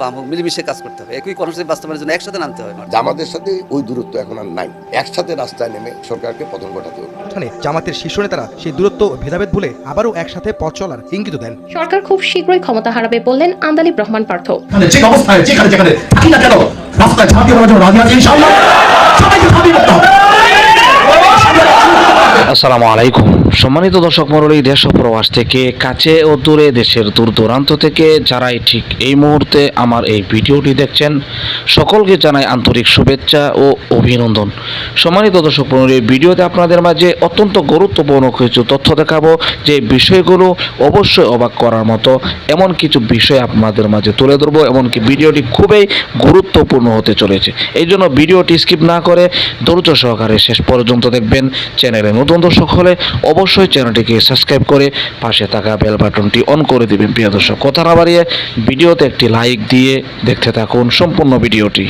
বাম হোক মিলেমিশে কাজ করতে হবে একই কর্মসূচি বাস্তবায়নের জন্য একসাথে নামতে হবে জামাতের সাথে ওই দূরত্ব এখন আর নাই একসাথে রাস্তায় নেমে সরকারকে পতন ঘটাতে হবে জামাতের শীর্ষ নেতারা সেই দূরত্ব ভেদাভেদ ভুলে আবারও একসাথে পথ চলার ইঙ্গিত দেন সরকার খুব শীঘ্রই ক্ষমতা হারাবে বললেন আন্দালিব রহমান পার্থ মানে যে অবস্থায় যেখানে যেখানে থাকি না কেন রাস্তায় ঝাঁপিয়ে পড়ার জন্য রাজি আছে ইনশাআল্লাহ আসসালামু আলাইকুম। সম্মানিত দর্শক মণ্ডলী, দেশ প্রবাস থেকে কাছে ও দূরে, দেশের দূর দূরান্ত থেকে যারাই ঠিক এই মুহূর্তে আমার এই ভিডিওটি দেখছেন, সকলকে জানাই আন্তরিক শুভেচ্ছা ও অভিনন্দন। সম্মানিত দর্শক এই ভিডিওতে আপনাদের মাঝে অত্যন্ত গুরুত্বপূর্ণ কিছু তথ্য দেখাবো। যে বিষয়গুলো অবশ্যই অবাক করার মতো এমন কিছু বিষয় আপনাদের মাঝে তুলে ধরবো, এমনকি ভিডিওটি খুবই গুরুত্বপূর্ণ হতে চলেছে। এই জন্য ভিডিওটি স্কিপ না করে ধৈর্য সহকারে শেষ পর্যন্ত দেখবেন, চ্যানেলে নতুন দর্শক হলে অবশ্যই চ্যানেলটিকে সাবস্ক্রাইব করে পাশে থাকা বেল বাটনটি অন করে দিবেন। প্রিয় দর্শক কথা না বাড়িয়ে ভিডিওতে একটি লাইক দিয়ে দেখতে থাকুন সম্পূর্ণ ভিডিওটি।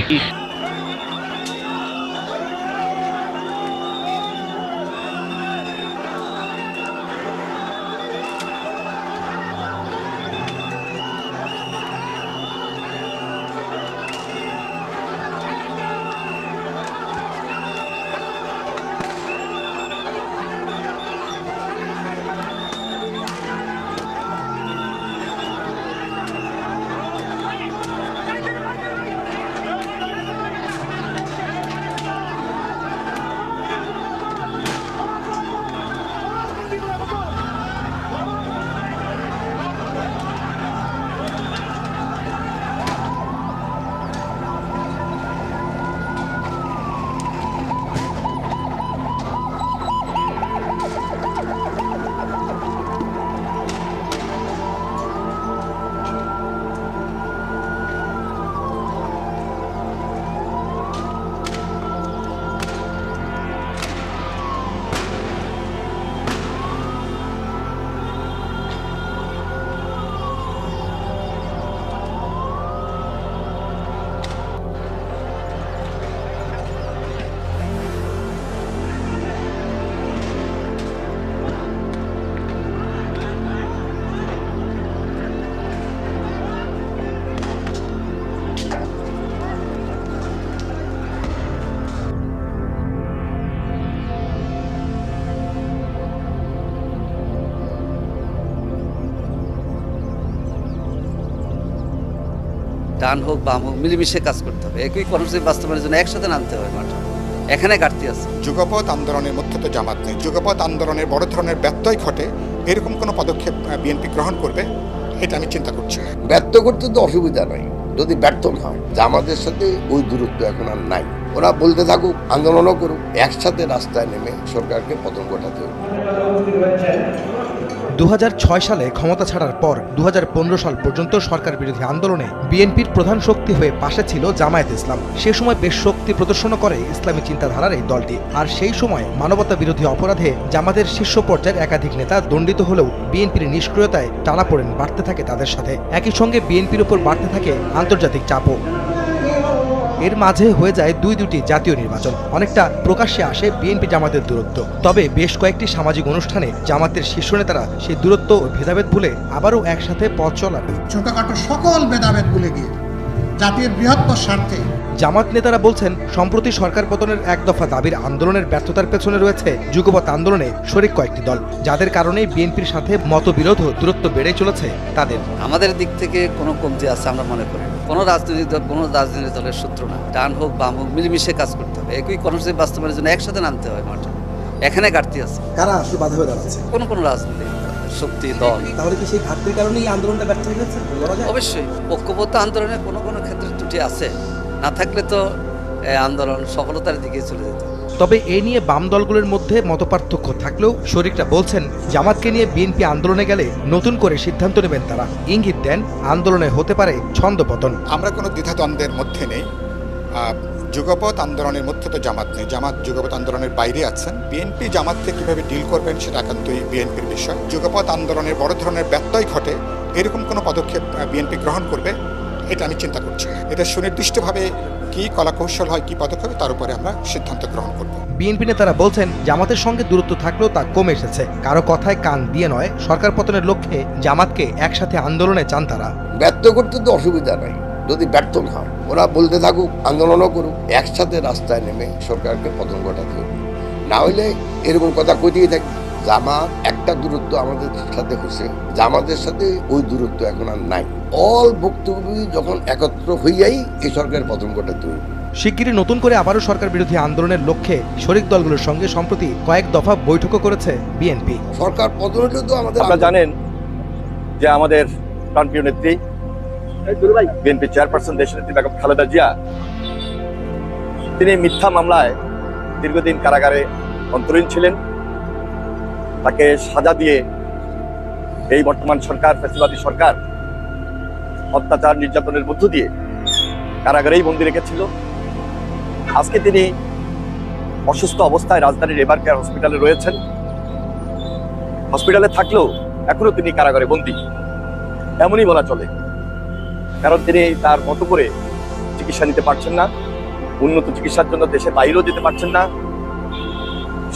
ডান হোক বাম হোক মিলেমিশে কাজ করতে হবে। একই কর্মসূচি বাস্তবায়নের জন্য একসাথে নামতে হবে মাঠে। এখানে ঘাটতি আছে। যুগপথ আন্দোলনের মধ্যে তো জামাত নেই। যুগপথ আন্দোলনের বড় ধরনের ব্যত্যয় ঘটে এরকম কোনো পদক্ষেপ বিএনপি গ্রহণ করবে এটা আমি চিন্তা করছি ব্যর্থ করতে তো অসুবিধা নাই। যদি ব্যর্থ না হয় জামাতের সাথে ওই দূরত্ব এখন আর নাই। ওরা বলতে থাকুক আন্দোলনও করুক একসাথে রাস্তায় নেমে সরকারকে পতন ঘটাতে হবে। দু হাজার ছয় সালে ক্ষমতা ছাড়ার পর দু হাজার পনেরো সাল পর্যন্ত সরকার বিরোধী আন্দোলনে বিএনপির প্রধান শক্তি হয়ে পাশে ছিল জামায়াত ইসলাম। সে সময় বেশ শক্তি প্রদর্শন করে ইসলামী চিন্তাধারার এই দলটি। আর সেই সময় মানবতা বিরোধী অপরাধে জামাতের শীর্ষ পর্যায়ের একাধিক নেতা দণ্ডিত হলেও বিএনপির নিষ্ক্রিয়তায় টানাপোড়েন বাড়তে থাকে তাদের সাথে। একই সঙ্গে বিএনপির উপর বাড়তে থাকে আন্তর্জাতিক চাপও। এর মাঝে হয়ে যায় দুই দুটি জাতীয় নির্বাচন। অনেকটা প্রকাশ্যে আসে বিএনপি জামাতের দূরত্ব। তবে বেশ কয়েকটি সামাজিক অনুষ্ঠানে জামাতের শীর্ষ নেতারা সেই দূরত্ব ও ভেদাভেদ ভুলে আবারও একসাথে পথ চলার। ছোটখাটো সকল ভেদাভেদ ভুলে গিয়ে জাতির বৃহত্তর স্বার্থে। জামাত নেতারা বলছেন সম্প্রতি সরকার পতনের এক দফা দাবির আন্দোলনের ব্যর্থতার পেছনে রয়েছে যুগপৎ আন্দোলনে শরিক কয়েকটি দল যাদের কারণে বিএনপির সাথে মতবিরোধ ও দূরত্ব বেড়ে চলেছে তাদের। আমাদের দিক থেকে কোনো কমতি আছে আমরা মনে করি কোনো রাজনৈতিক দল কোনো রাজনৈতিক দলের সূত্র না। ডান হোক বাম হোক মিলেমিশে কাজ করতে হবে। একই কর্মসূচি বাস্তবায়নের জন্য একসাথে নামতে হবে মাঠে। এখানে ঘাটতি আছে। কারা আসলে বাধা হয়ে দাঁড়াচ্ছে? কোনো কোনো রাজনৈতিক শক্তি দল। তাহলে কি সেই ঘাটতির কারণেই এই আন্দোলনটা ব্যর্থ হয়ে যায়। অবশ্যই। ঐক্যবদ্ধ আন্দোলনে কোনো কোনো ক্ষেত্রে ত্রুটি আছে। না থাকলে তো আন্দোলন সফলতার দিকে চলে যেত। তবে এ নিয়ে বাম দলগুলোর মধ্যে মতপার্থক্য থাকলেও শরিকরা বলছেন জামাতকে নিয়ে বিএনপি আন্দোলনে গেলে নতুন করে সিদ্ধান্ত নেবেন তারা। ইঙ্গিত দেন আন্দোলনে হতে পারে ছন্দপতন আমরা কোনো দ্বিধাদ্বন্দ্বের মধ্যে নেই। যুগপথ আন্দোলনের মধ্যে তো জামাত নেই। জামাত যুগপথ আন্দোলনের বাইরে আছেন। বিএনপি জামাতকে কীভাবে ডিল করবেন সেটা একান্তই বিএনপির বিষয়। যুগপথ আন্দোলনের বড় ধরনের ব্যত্যয় ঘটে এরকম কোনো পদক্ষেপ বিএনপি গ্রহণ করবে এটা আমি চিন্তা করছি এটা সুনির্দিষ্টভাবে কী কলাকৌশল হয় কী পদক্ষেপ তার উপরে আমরা সিদ্ধান্ত গ্রহণ করব। বিএনপি নেতারা বলছেন জামাতের সঙ্গে দূরত্ব থাকলেও তা কমে এসেছে। কারও কথায় কান দিয়ে নয় সরকার পতনের লক্ষ্যে জামাতকে একসাথে আন্দোলনে চান তারা। ব্যর্থ করতে তো অসুবিধা নাই। যদি ব্যর্থ না হয় ওরা বলতে থাকুক আন্দোলনও করুক একসাথে রাস্তায় নেমে সরকারকে পতন ঘটাতে হবে। না হলে এরকম কথা কইতেই থাকবে জামাত একটা দূরত্ব আমাদের সাথে হয়েছে জামাতের সাথে ওই দূরত্ব এখন আর নাই। অল ভুক্তভোগী যখন একত্র হইয়াই এই সরকারের পতন ঘটাতে হবে শিগগিরই নতুন করে আবারও সরকার বিরোধী আন্দোলনের লক্ষ্যে শরিক দলগুলোর সঙ্গে সম্প্রতি কয়েক দফা বৈঠকও করেছে বিএনপি। সরকার পতন হলেও তো আমাদের আপনারা জানেন যে আমাদের প্রান্তীয় নেত্রী বিএনপি চেয়ারপারসন বেগম খালেদা জিয়া, তিনি মিথ্যা মামলায় দীর্ঘদিন কারাগারে অন্তরীণ ছিলেন। তাকে সাজা দিয়ে এই বর্তমান সরকার ফ্যাসিবাদী সরকার, অত্যাচার নির্যাতনের মধ্য দিয়ে কারাগারেই বন্দি রেখেছিল। আজকে তিনি অসুস্থ অবস্থায় রাজধানীর এবার কেয়ার হসপিটালে রয়েছেন। হসপিটালে থাকলেও এখনও তিনি কারাগারে বন্দী। এমনই বলা চলে। কারণ তিনি তার মতো করে চিকিৎসা নিতে পারছেন না। উন্নত চিকিৎসার জন্য দেশের বাইরেও যেতে পারছেন না।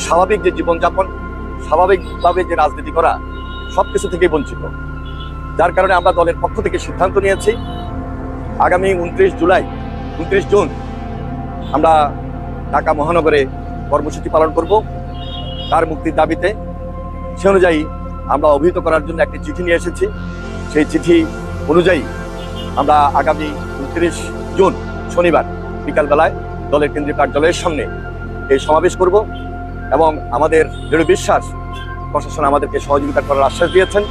স্বাভাবিক যে জীবনযাপন, স্বাভাবিকভাবে যে রাজনীতি করা সব কিছু থেকেই বঞ্চিত। যার কারণে আমরা দলের পক্ষ থেকে সিদ্ধান্ত নিয়েছি, আগামী উনত্রিশ জুলাই, উনত্রিশ জুন আমরা ঢাকা মহানগরে কর্মসূচি পালন করব। তার মুক্তির দাবিতে সে অনুযায়ী আমরা অভিহিত করার জন্য একটি চিঠি নিয়ে এসেছি। সেই চিঠি অনুযায়ী আমরা আগামী উনত্রিশ জুন, শনিবার বিকালবেলায় দলের কেন্দ্রীয় কার্যালয়ের সামনে এই সমাবেশ করব এবং আমাদের দৃঢ় বিশ্বাস প্রশাসন আমাদেরকে সহযোগিতা করার আশ্বাস দিয়েছেন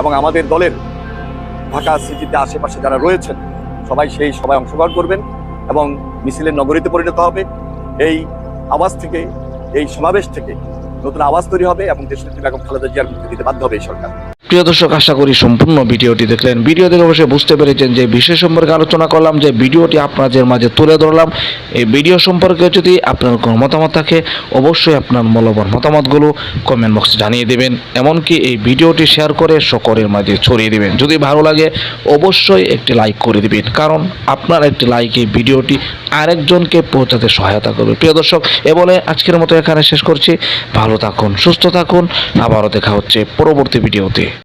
এবং আমাদের দলের ঢাকা সিটিতে আশেপাশে যারা রয়েছেন, সবাই সেই সবাই অংশগ্রহণ করবেন এবং মিছিলের নগরীতে পরিণত হবে। এই আওয়াজ থেকে, এই সমাবেশ থেকে নতুন আওয়াজ তৈরি হবে এবং দেশনেত্রী বেগম খালেদা জিয়ার মুক্তি দিতে বাধ্য হবে এই সরকার। প্রিয় দর্শক, আশা করি সম্পূর্ণ ভিডিওটি দেখলেন। ভিডিও দেখে অবশ্যই বুঝতে পেরেছেন যে বিষয় সম্পর্কে আলোচনা করলাম, যে ভিডিওটি আপনাদের মাঝে তুলে ধরলাম। এই ভিডিও সম্পর্কে যদি আপনার কোনো মতামত থাকে, অবশ্যই আপনার মূল্যবান মতামতগুলো কমেন্ট বক্সে জানিয়ে দেবেন। এমনকি এই ভিডিওটি শেয়ার করে সকলের মাঝে ছড়িয়ে দেবেন। যদি ভালো লাগে, অবশ্যই একটি লাইক করে দিবেন। কারণ আপনার একটি লাইক এই ভিডিওটি আরেকজনকে পৌঁছাতে সহায়তা করবে। প্রিয় দর্শক, এ বলে আজকের মতো এখানে শেষ করছি। ভালো থাকুন সুস্থ থাকুন। আবারও দেখা হচ্ছে পরবর্তী ভিডিওতে।